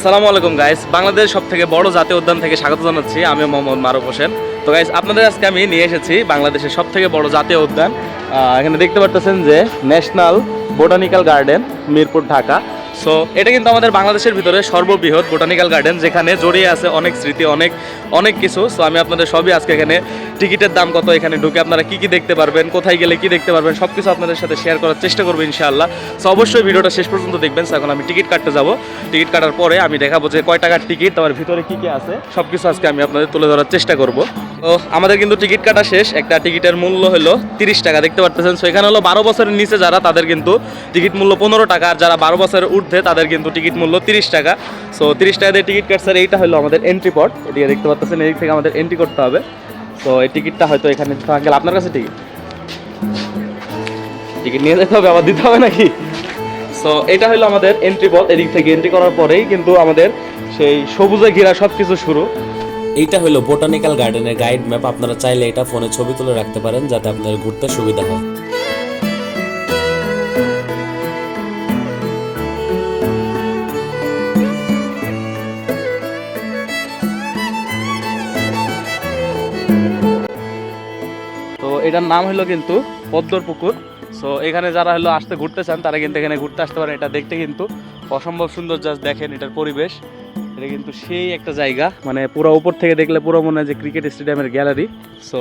আসসালামু আলাইকুম গাইস বাংলাদেশ সব থেকে বড় জাতীয় উদ্যান থেকে স্বাগত জানাচ্ছি। আমি মোহাম্মদ মারুফ হোসেন। তো গাইস আপনাদের আজকে আমি নিয়ে এসেছি বাংলাদেশের সব থেকে বড় জাতীয় উদ্যান। এখানে দেখতে পারতেছেন যে national botanical garden, Mirpur, Dhaka. So এটা কিন্তু আমাদের বাংলাদেশের ভিতরে সর্ববৃহৎ বোটানিক্যাল গার্ডেন যেখানে জড়িয়ে আছে অনেক স্মৃতি অনেক অনেক কিছু। সো আমি আপনাদের সবই আজকে এখানে টিকিটের দাম কত এখানে ঢুকে আপনারা কি কি দেখতে পারবেন কোথায় গেলে কি দেখতে পারবেন সব কিছু আপনাদের সাথে শেয়ার করার চেষ্টা করব ইনশাআল্লাহ। সো অবশ্যই ভিডিওটা শেষ পর্যন্ত দেখবেন। So, এখন আমি টিকিট কাটতে যাব। টিকিট কাটার পরে আমি দেখাবো যে কয় টাকার টিকিট তার ভিতরে কি কি আছে। সব কিছু আজকে আমি আপনাদের তুলে ধরার চেষ্টা করব। তো আমাদের কিন্তু টিকিট কাটা শেষ। একটা টিকিটের মূল্য হলো তিরিশ টাকা দেখতে পারতেছেন। সো এখানে হলো বারো বছরের নিচে যারা তাদের কিন্তু টিকিট মূল্য পনেরো টাকা। আর যারা বারো বছরের ঊর্ধ্বে তাদের কিন্তু টিকিট মূল্য তিরিশ টাকা। সো তিরিশ টাকা দিয়ে টিকিট কাটছে এইটা হলো আমাদের এন্ট্রি পট এদিকে দেখতে পাচ্ছেন এদিক থেকে আমাদের এন্ট্রি করতে হবে। তো এই টিকিটটা হয়তো এখানে গেলে আপনার কাছে টিকিট? টিকিট নিয়ে যেতে হবে, আবার দিতে হবে নাকি? সো এটা হলো আমাদের এন্ট্রি পথ এদিক থেকে এন্ট্রি করার পরেই কিন্তু আমাদের সেই সবুজে ঘেরা সব কিছু শুরু। এইটা হলো বোটানিক্যাল গার্ডেনের গাইড ম্যাপ আপনারা চাইলে এটা ফোনে ছবি তুলে রাখতে পারেন, যাতে আপনাদের ঘুরতে সুবিধা হয়। এটার নাম হলো কিন্তু পদ্মর পুকুর। সো এখানে যারা হলো আসতে ঘুরতে চান, তারা কিন্তু এখানে ঘুরতে আসতে পারেন। এটা দেখতে কিন্তু অসম্ভব সুন্দর জাস্ট দেখেন এটার পরিবেশ। এটা কিন্তু সেই একটা জায়গা মানে পুরো উপর থেকে দেখলে পুরো মনে হয় যে ক্রিকেট স্টেডিয়ামের গ্যালারি। সো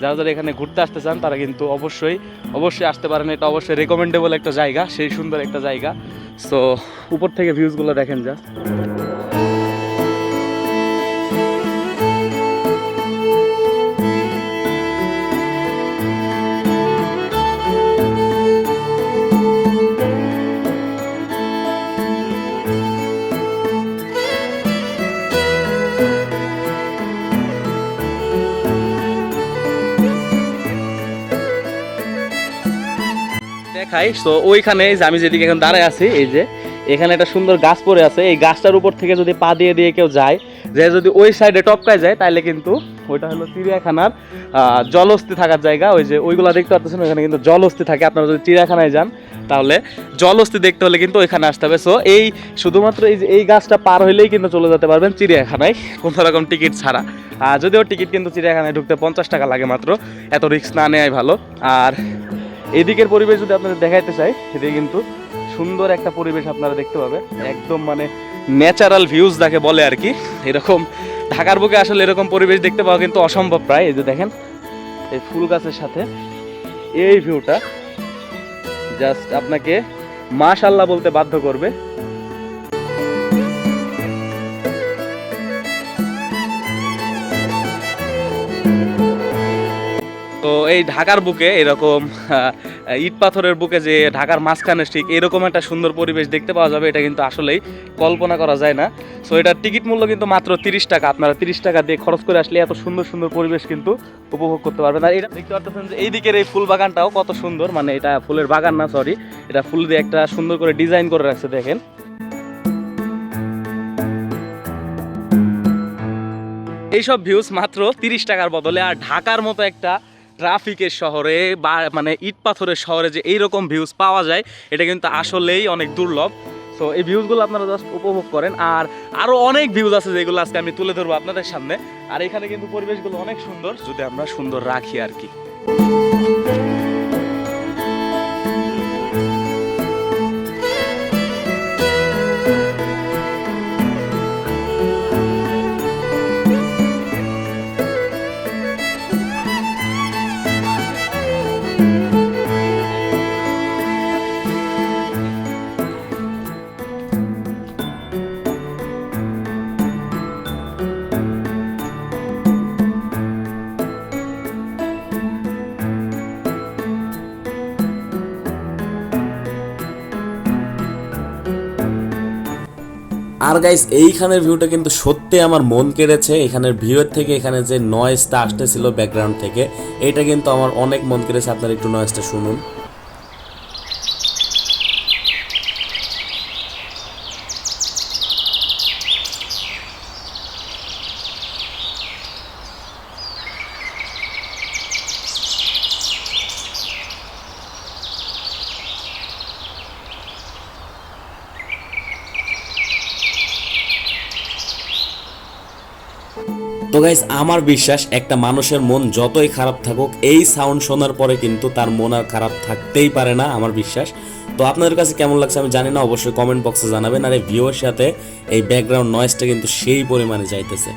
যারা যারা এখানে ঘুরতে আসতে চান, তারা কিন্তু অবশ্যই অবশ্যই আসতে পারেন। এটা অবশ্যই রেকমেন্ডেবল একটা জায়গা, সেই সুন্দর একটা জায়গা। সো উপর থেকে ভিউজগুলো দেখেন জাস্ট দেখাই। তো ওইখানে যে আমি যেদিকে এখন দাঁড়ায় আছি, এই যে এখানে একটা সুন্দর গাছ পড়ে আছে। এই গাছটার উপর থেকে যদি পা দিয়ে দিয়ে কেউ যায়, যে যদি ওই সাইডে টপকায় যায় তাহলে কিন্তু ওইটা হলো চিড়িয়াখানার জলহস্তি থাকার জায়গা। ওই যে ওইগুলা দেখতে পাচ্ছেন ওইখানে কিন্তু জলহস্তি থাকে। আপনারা যদি চিড়িয়াখানায় যান, তাহলে জলহস্তি দেখতে হলে কিন্তু ওইখানে আসতে হবে। সো এই শুধুমাত্র এই যে এই গাছটা পার হইলেই কিন্তু চলে যেতে পারবেন চিড়িয়াখানায়, কোনো রকম টিকিট ছাড়া। আর যদিও টিকিট কিন্তু চিড়িয়াখানায় ঢুকতে পঞ্চাশ টাকা লাগে মাত্র, এত রিক্স না নেওয়াই ভালো। আর এদিকের পরিবেশ যদি আপনাদের দেখাইতে চাই এদিকে কিন্তু সুন্দর একটা পরিবেশ আপনারা দেখতে পাবেন। একদম মানে ন্যাচারাল ভিউজ যাকে বলে আর কি। এরকম ঢাকার বুকে আসলে এরকম পরিবেশ দেখতে পাওয়া কিন্তু অসম্ভব প্রায়। এই যে দেখেন, এই ফুল গাছের সাথে এই ভিউটা জাস্ট আপনাকে মাশাল্লাহ বলতে বাধ্য করবে। এই ঢাকার বুকে এরকম ইট পাথরের বুকে যে ঢাকার মাঝখানে ঠিক এরকম একটা সুন্দর পরিবেশ দেখতে পাওয়া যাবে, এটা কিন্তু আসলেই কল্পনা করা যায় না। সো এটার টিকিট মূল্য কিন্তু মাত্র তিরিশ টাকা। আপনারা তিরিশ টাকা দিয়ে খরচ করে আসলে এত সুন্দর সুন্দর পরিবেশ কিন্তু উপভোগ করতে পারবেন। আর এটা দেখতে পাচ্ছেন যে এই দিকের এই ফুল বাগানটাও কত সুন্দর। মানে এটা ফুলের বাগান না সরি এটা ফুল দিয়ে একটা সুন্দর করে ডিজাইন করে রাখছে, দেখেন। এইসব ভিউজ মাত্র তিরিশ টাকার বদলে। আর ঢাকার মতো একটা ট্রাফিকের শহরে বা মানে ইট পাথরের শহরে যে এইরকম ভিউজ পাওয়া যায়, এটা কিন্তু আসলেই অনেক দুর্লভ। তো এই ভিউজগুলো আপনারা জাস্ট উপভোগ করেন। আর আরও অনেক ভিউজ আছে যেগুলো আজকে আমি তুলে ধরবো আপনাদের সামনে। আর এখানে কিন্তু পরিবেশগুলো অনেক সুন্দর। যদি আমরা সুন্দর রাখি আর কি। আর গাইস এইখানের ভিউটা কিন্তু সত্যি আমার মন কেড়েছে। এখানের ভিউয়ের থেকে এখানে যে নয়েজটা আসতেছিল ব্যাকগ্রাউন্ড থেকে, এটা কিন্তু আমার অনেক মন কেড়েছে। আপনারা একটু নয়েজটা শুনুন। তো গাইস আমার বিশ্বাস, একটা মানুষের মন যতই খারাপ থাকুক, এই সাউন্ড শোনার পরে কিন্তু তার মন আর খারাপ থাকতেই পারে না, আমার বিশ্বাস। তো আপনাদের কাছে কেমন লাগছে আমি জানি না, অবশ্যই কমেন্ট বক্সে জানাবেন। আর এই ভিউয়ের সাথে এই ব্যাকগ্রাউন্ড নয়েজটা কিন্তু সেই পরিমাণে যাইতেছে।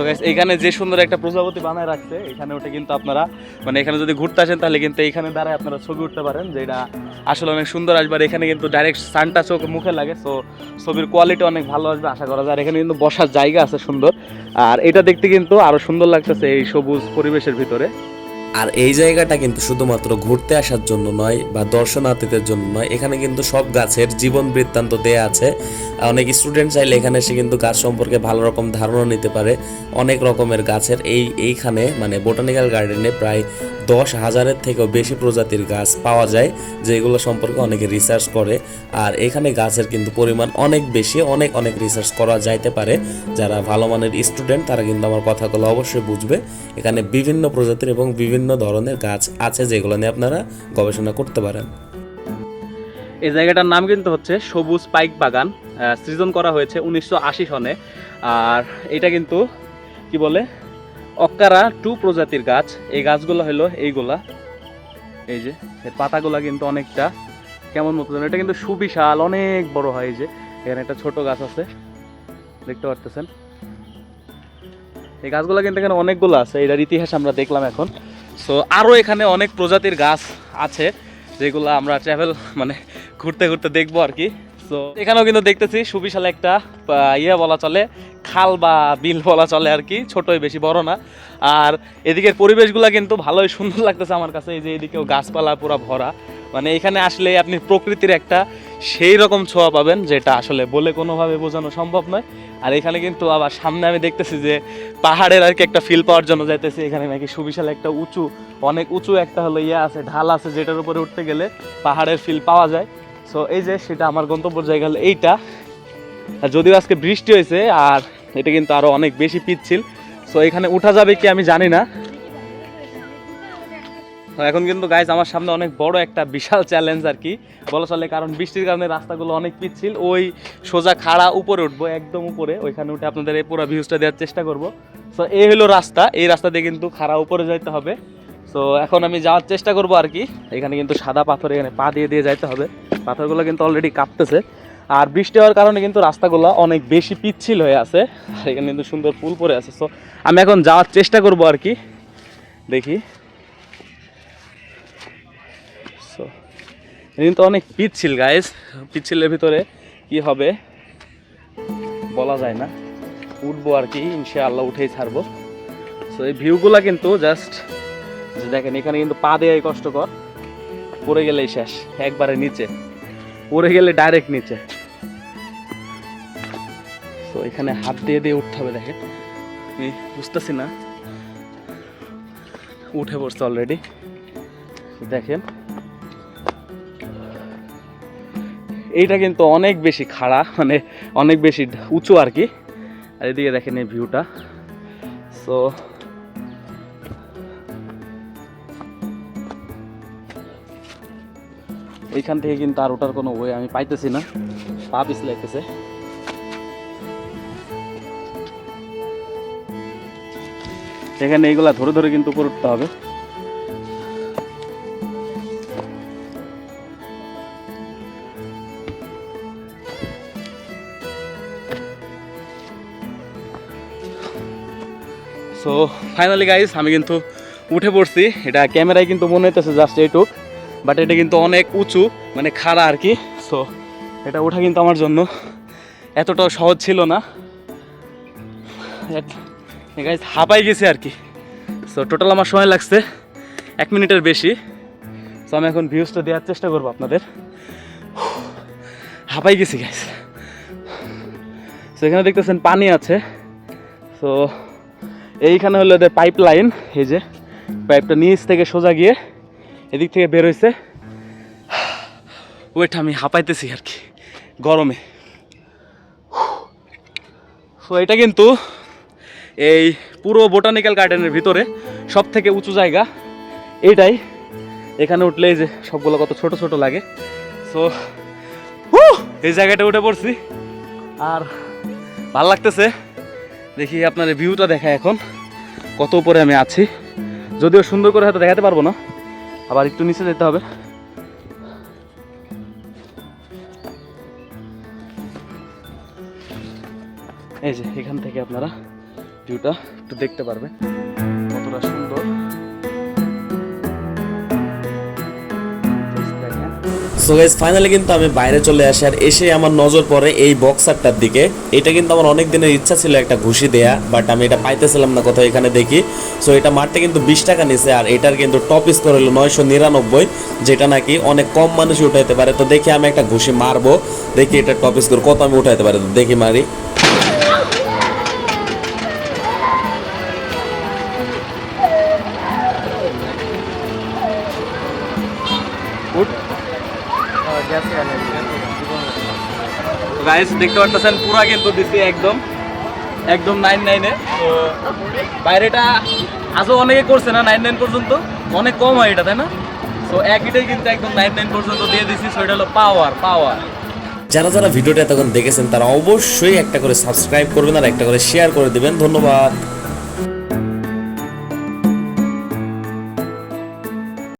তো এখানে যে সুন্দর একটা প্রজাপতি বানায় রাখছে, এখানে ওটা কিন্তু আপনারা মানে এখানে যদি ঘুরতে আসেন, তাহলে কিন্তু এখানে দাঁড়ায় আপনারা ছবি উঠতে পারেন যেটা আসলে অনেক সুন্দর আসবে। আর এখানে কিন্তু ডাইরেক্ট সানটা চোখ মুখে লাগে সো ছবির কোয়ালিটি অনেক ভালো আসবে, আশা করা যায়। আর এখানে কিন্তু বসার জায়গা আছে সুন্দর। আর এটা দেখতে কিন্তু আরও সুন্দর লাগতেছে এই সবুজ পরিবেশের ভিতরে। আর এই জায়গাটা কিন্তু শুধুমাত্র ঘুরতে আসার জন্য নয় বা দর্শনার্থীদের জন্য নয়, এখানে কিন্তু সব গাছের জীবন বৃত্তান্ত দেয়া আছে। অনেক স্টুডেন্ট চাইলে এখানে এসে কিন্তু গাছ সম্পর্কে ভালো রকম ধারণা নিতে পারে। অনেক রকমের গাছের এই, এইখানে মানে বোটানিক্যাল গার্ডেনে প্রায় দশ হাজারের থেকেও বেশি প্রজাতির গাছ পাওয়া যায়, যেগুলো সম্পর্কে অনেকে রিসার্চ করে। আর এখানে গাছের কিন্তু পরিমাণ অনেক বেশি, অনেক অনেক রিসার্চ করা যাইতে পারে। যারা ভালো মানের স্টুডেন্ট তারা কিন্তু আমার কথাগুলো অবশ্যই বুঝবে। এখানে বিভিন্ন প্রজাতির এবং বিভিন্ন ধরনের গাছ আছে, যেগুলো নিয়ে আপনারা গবেষণা করতে পারেন। এই জায়গাটার নাম কিন্তু হচ্ছে সবুজ পাইক বাগান সৃজন করা হয়েছে উনিশশো আশি সনে। আর এটা কিন্তু কি বলে? অক্কারা টু প্রজাতির গাছ। এই গাছগুলো হলো এইগুলা। এই যে এর পাতাগুলা কিন্তু অনেকটা কেমন মতো এটা কিন্তু সুবিশাল, অনেক বড় হয় এই যে। এখানে একটা ছোট গাছ আছে, দেখতে পারতেছেন। এই গাছগুলো কিন্তু এখানে অনেকগুলো আছে, এটার ইতিহাস আমরা দেখলাম এখন। সো আরও এখানে অনেক প্রজাতির গাছ আছে, যেগুলো আমরা ট্রাভেল মানে ঘুরতে ঘুরতে দেখব আর কি। সো এখানেও কিন্তু দেখতেছি সুবিশাল একটা ইয়ে বলা চলে, খাল বা বিল বলা চলে আর কি, ছোটই বেশি, বড় না। আর এদিকের পরিবেশগুলো কিন্তু ভালোই সুন্দর লাগতেছে আমার কাছে, এই যে এদিকেও গাছপালা পুরো ভরা। মানে এখানে আসলে আপনি প্রকৃতির একটা সেই রকম ছোঁয়া পাবেন, যেটা আসলে বলে কোনোভাবে বোঝানো সম্ভব নয়। আর এখানে কিন্তু আবার সামনে আমি দেখতেছি যে পাহাড়ের আর কি একটা ফিল পাওয়ার জন্য যাইতেছি। এখানে নাকি সুবিশাল একটা উঁচু, অনেক উঁচু একটা হলো ইয়ে আছে, ঢাল আছে, যেটার উপরে উঠতে গেলে পাহাড়ের ফিল পাওয়া যায়। সো এই যে সেটা আমার গন্তব্য জায়গা হলো এইটা। আর যদিও আজকে বৃষ্টি হয়েছে, আর এটা কিন্তু আরও অনেক বেশি পিচ্ছিল। সো এখানে উঠা যাবে কি আমি জানি না। এখন কিন্তু গাইজ আমার সামনে অনেক বড় একটা বিশাল চ্যালেঞ্জ আর কি। বলা চলে কারণ বৃষ্টির কারণে রাস্তাগুলো অনেক পিচ্ছিল। ওই সোজা খাড়া উপরে উঠবো, একদম উপরে। ওইখানে উঠে আপনাদের এই পুরো ভিউজটা দেওয়ার চেষ্টা করব। সো এই হলো রাস্তা। এই রাস্তা দিয়ে কিন্তু খাড়া উপরে যাইতে হবে। সো এখন আমি যাওয়ার চেষ্টা করব আর কি। এখানে কিন্তু সাদা পাথর এখানে পা দিয়ে দিয়ে যাইতে হবে। পাথরগুলো কিন্তু অলরেডি কাঁপতেছে। আর বৃষ্টি হওয়ার কারণে কিন্তু রাস্তাগুলো অনেক বেশি পিচ্ছিল হয়ে আছে। আর এখানে কিন্তু সুন্দর ফুল পরে আছে। সো আমি এখন যাওয়ার চেষ্টা করব আর কি। দেখি। সো কিন্তু অনেক পিচ্ছিল গাইস পিচ্ছিলের ভিতরে কি হবে বলা যায় না। উঠবো আর কি, ইনশাআল্লাহ উঠেই ছাড়বো। সো এই ভিউগুলা কিন্তু জাস্ট দেখেন, এখানে কিন্তু পা দেওয়াই কষ্টকর। পড়ে গেলেই শেষ, একবারে নিচে। পড়ে গেলে ডাইরেক্ট নিচে। তো এখানে হাত দিয়ে দিয়ে উঠতে হবে, দেখেন। বুঝতেছি না। উঠে পড়ছে অলরেডি দেখেন। এইটা কিন্তু অনেক বেশি খাড়া মানে অনেক বেশি উঁচু আর কি। আর এদিকে দেখেন এই ভিউটা সো এইখান থেকে কিন্তু আর ওটার কোনো ওয়ে আমি পাইতেছি না। পা পিছ লাগতেছে এখানে এইগুলা ধরে ধরে কিন্তু উপরে উঠতে হবে। সো ফাইনালি গাইস আমি কিন্তু উঠে পড়ছি। এটা ক্যামেরায় কিন্তু মনে হইতেছে জাস্ট এইটুক। বাট এটা কিন্তু অনেক উঁচু মানে খাড়া আর কি। সো এটা ওঠা কিন্তু আমার জন্য এতটাও সহজ ছিল না। হাঁপাই গেছে আর কি। সো টোটাল আমার সময় লাগছে এক মিনিটের বেশি। সো আমি এখন ভিউজটা দেওয়ার চেষ্টা করব আপনাদের। হাঁপাই গেছি গাইজ সো এখানে দেখতেছেন পানি আছে। সো এইখানে হলো এদের পাইপ লাইন এই যে পাইপটা নিচ থেকে সোজা গিয়ে এদিক থেকে বের হয়েছে ওইটা আমি হাঁপাইতেছি আর কি, গরমে। সো এটা কিন্তু এই পুরো বোটানিক্যাল গার্ডেনের ভিতরে সব থেকে উঁচু জায়গা। এটাই। এখানে উঠলে এই যে সবগুলো কত ছোট ছোট লাগে। সো এই জায়গাটা উঠে পড়ছি। আর ভালো লাগতেছে। দেখি আপনার ভিউটা দেখা এখন। কত উপরে আমি আছি। যদিও সুন্দর করে হয়তো দেখাতে পারব না। আবার একটু নিচে যেতে হবে। এই যে, এখান থেকে আপনারা ভিউটা একটু দেখতে পারবেন। কতটা সুন্দর। সো গাইজ ফাইনালি কিন্তু আমি বাইরে চলে আসি আর এসে আমার নজর পড়ে এই বক্সারটার দিকে। এটা কিন্তু আমার অনেক দিনের ইচ্ছা ছিল একটা ঘুষি দেয়া বাট আমি এটা পাইতেছিলাম না কোথাও এখানে দেখি। সো এটা মারতে কিন্তু বিশ টাকা নিছে আর এটার কিন্তু টপ স্কোর হলো নয়শো নিরানব্বই, যেটা নাকি অনেক কম মানুষই উঠাইতে পারে। তো দেখি আমি একটা ঘুষি মারবো, দেখি এটা টপ স্কোর কত আমি উঠাইতে পারি। দেখি মারি। গাইস দেখতে পারতেছেন, পুরা কিন্তু দিছি একদম একদম নাইন নাইনে তো বাইরেটা আজও অনেকে করছে না নাইন নাইন পর্যন্ত, অনেক কম হয় এটা, তাই না? তো একইটাই কিন্তু একদম নাইন নাইন পর্যন্ত দিয়ে দিছি সেটা হলো পাওয়ার পাওয়ার যারা যারা ভিডিওটা এতক্ষণ দেখেছেন, তারা অবশ্যই একটা করে সাবস্ক্রাইব করবেন আর একটা করে শেয়ার করে দিবেন। ধন্যবাদ।